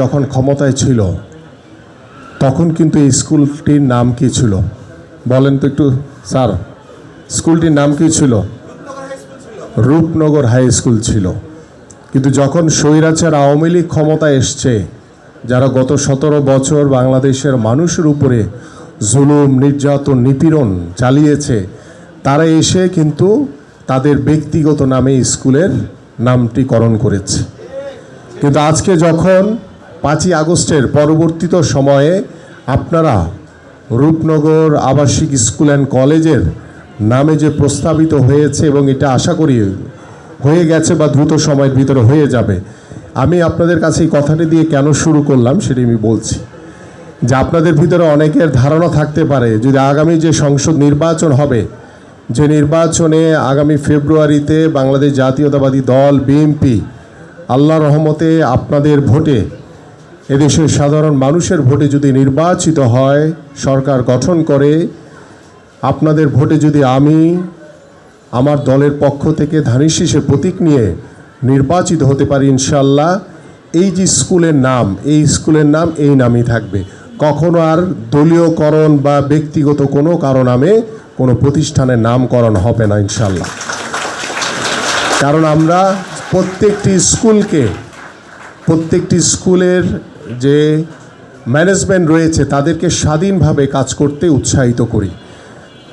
যখন ক্ষমতায় ছিল, তখন কিন্তু এই স্কুলটির নাম কি ছিল? বলেন তো একটু, স্যার। স্কুলটির নাম কি ছিল? রূপনগর হাই স্কুল ছিল। কিন্তু যখন স্বৈরাচার আওয়ামী লীগ ক্ষমতায় এসছে, যারা গত সতেরো বছর বাংলাদেশের মানুষের উপরে জুলুম, নির্যাতন, নিপীড়ন চালিয়েছে, তারা এসে কিন্তু তাদের ব্যক্তিগত নামে স্কুলের নামটি করণ করেছে। কিন্তু আজকে যখন পাঁচই আগস্টের পরবর্তীত সময়ে আপনারা রূপনগর আবাসিক স্কুল অ্যান্ড কলেজের নামে যে প্রস্তাবিত হয়েছে এবং এটা আশা করি হয়ে গেছে বা দ্রুত সময়ের ভিতরে হয়ে যাবে, আমি আপনাদের কাছে এই কথাটি দিয়ে কেন শুরু করলাম সেটি আমি বলছি। যে আপনাদের ভিতরে অনেকের ধারণা থাকতে পারে, যদি আগামী যে সংসদ নির্বাচন হবে, যে নির্বাচনে আগামী ফেব্রুয়ারিতে বাংলাদেশ জাতীয়তাবাদী দল, বিএনপি আল্লাহ রহমতে আপনাদের ভোটে এদেশের সাধারণ মানুষের ভোটে যদি নির্বাচিত হয়, সরকার গঠন করে, আপনাদের ভোটে যদি আমি আমার দলের পক্ষ থেকে ধানের শীষের প্রতীক নিয়ে নির্বাচিত হতে পারি ইনশাল্লাহ এই যে স্কুলের নাম, এই স্কুলের নাম, এই নামই থাকবে। কখনো আর দলীয়করণ বা ব্যক্তিগত কোনো কারও নামে কোনো প্রতিষ্ঠানের নামকরণ হবে না ইনশাল্লাহ কারণ আমরা প্রত্যেকটি স্কুলকে, প্রত্যেকটি স্কুলের যে ম্যানেজমেন্ট রয়েছে, তাদেরকে স্বাধীনভাবে কাজ করতে উৎসাহিত করি।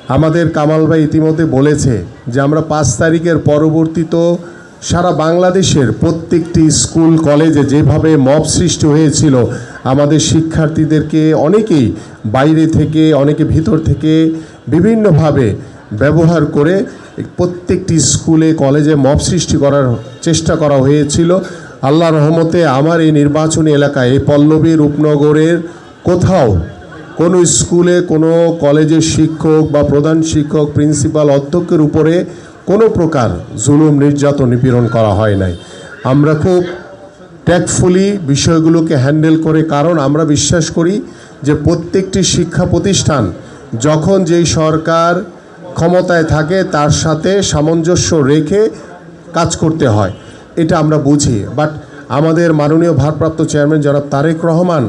আমাদের কামাল ভাই ইতিমধ্যে বলেছে যে, আমরা পাঁচ তারিখের পরবর্তীত সারা বাংলাদেশের প্রত্যেকটি স্কুল, কলেজে যেভাবে মব সৃষ্টি হয়েছিল, আমাদের শিক্ষার্থীদেরকে অনেকেই বাইরে থেকে, অনেকে ভিতর থেকে বিভিন্নভাবে ব্যবহার করে প্রত্যেকটি স্কুলে, কলেজে মব সৃষ্টি করার চেষ্টা করা হয়েছিল। আল্লাহ রহমতে আমার এই নির্বাচনী এলাকায়, এই পল্লবী রূপনগরের কোথাও কোনো স্কুলে, কোনো কলেজের শিক্ষক বা প্রধান শিক্ষক, প্রিন্সিপাল, অধ্যক্ষের উপরে কোনো প্রকার জুলুম, নির্যাতন, নিপীড়ন করা হয় নাই। আমরা খুব ট্যাক্টফুলি বিষয়গুলোকে হ্যান্ডেল করে, কারণ আমরা বিশ্বাস করি যে প্রত্যেকটি শিক্ষা প্রতিষ্ঠান যখন যেই সরকার ক্ষমতায় থাকে, তার সাথে সামঞ্জস্য রেখে কাজ করতে হয়। এটা আমরা বুঝি বাট আমাদের মাননীয় ভারপ্রাপ্ত চেয়ারম্যান জনাব তারেক রহমান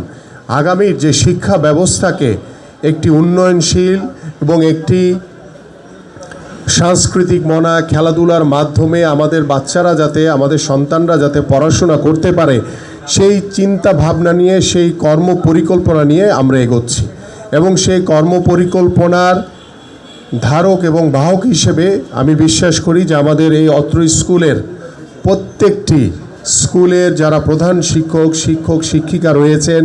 আগামীর যে শিক্ষা ব্যবস্থাকে একটি উন্নয়নশীল এবং একটি সাংস্কৃতিক মনা খেলাধুলার মাধ্যমে আমাদের বাচ্চারা যাতে, আমাদের সন্তানরা যাতে পড়াশোনা করতে পারে, সেই চিন্তা ভাবনা নিয়ে, সেই কর্ম পরিকল্পনা নিয়ে আমরা এগোচ্ছি। এবং সেই কর্ম পরিকল্পনার ধারক এবং বাহক হিসেবে আমি বিশ্বাস করি যে আমাদের এই অত্র স্কুলের প্রত্যেকটি স্কুলের যারা প্রধান শিক্ষক শিক্ষক, শিক্ষিকা রয়েছেন,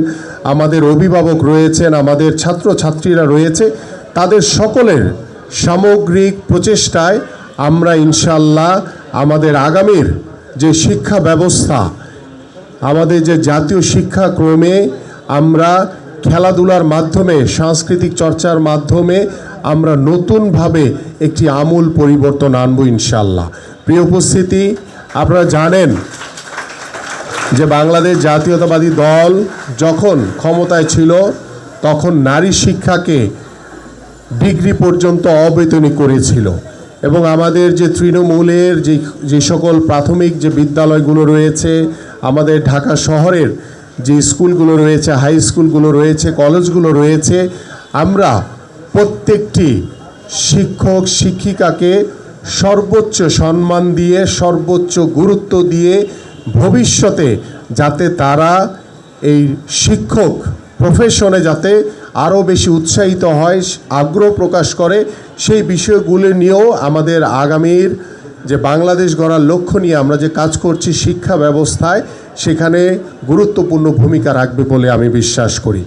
আমাদের অভিভাবক রয়েছেন, আমাদের ছাত্র ছাত্রীরা রয়েছে, তাদের সকলের সামগ্রিক প্রচেষ্টায় আমরা ইনশাল্লাহ আমাদের আগামীর যে শিক্ষা ব্যবস্থা, আমাদের যে জাতীয় শিক্ষাক্রমে আমরা খেলাধুলার মাধ্যমে, সাংস্কৃতিক চর্চার মাধ্যমে আমরা নতুনভাবে একটি আমূল পরিবর্তন আনব ইনশাল্লাহ প্রিয় উপস্থিতি আপনারা জানেন যে বাংলাদেশ জাতীয়তাবাদী দল যখন ক্ষমতায় ছিল, তখন নারী শিক্ষাকে ডিগ্রি পর্যন্ত অবেতনী করেছিল। এবং আমাদের যে তৃণমূলের যে যে সকল প্রাথমিক যে বিদ্যালয়গুলো রয়েছে, আমাদের ঢাকা শহরের যে স্কুলগুলো রয়েছে, হাই স্কুলগুলো রয়েছে, কলেজগুলো রয়েছে, আমরা প্রত্যেকটি শিক্ষক, শিক্ষিকাকে সর্বোচ্চ সম্মান দিয়ে, সর্বোচ্চ গুরুত্ব দিয়ে ভবিষ্যতে যাতে তারা এই শিক্ষক প্রফেশনে যাতে আরও বেশি উৎসাহিত হয়, আগ্রহ প্রকাশ করে, সেই বিষয়গুলি নিয়েও আমাদের আগামীর যে বাংলাদেশ গড়ার লক্ষ্য নিয়ে আমরা যে কাজ করছি শিক্ষা ব্যবস্থায়, সেখানে গুরুত্বপূর্ণ ভূমিকা রাখবে বলে আমি বিশ্বাস করি।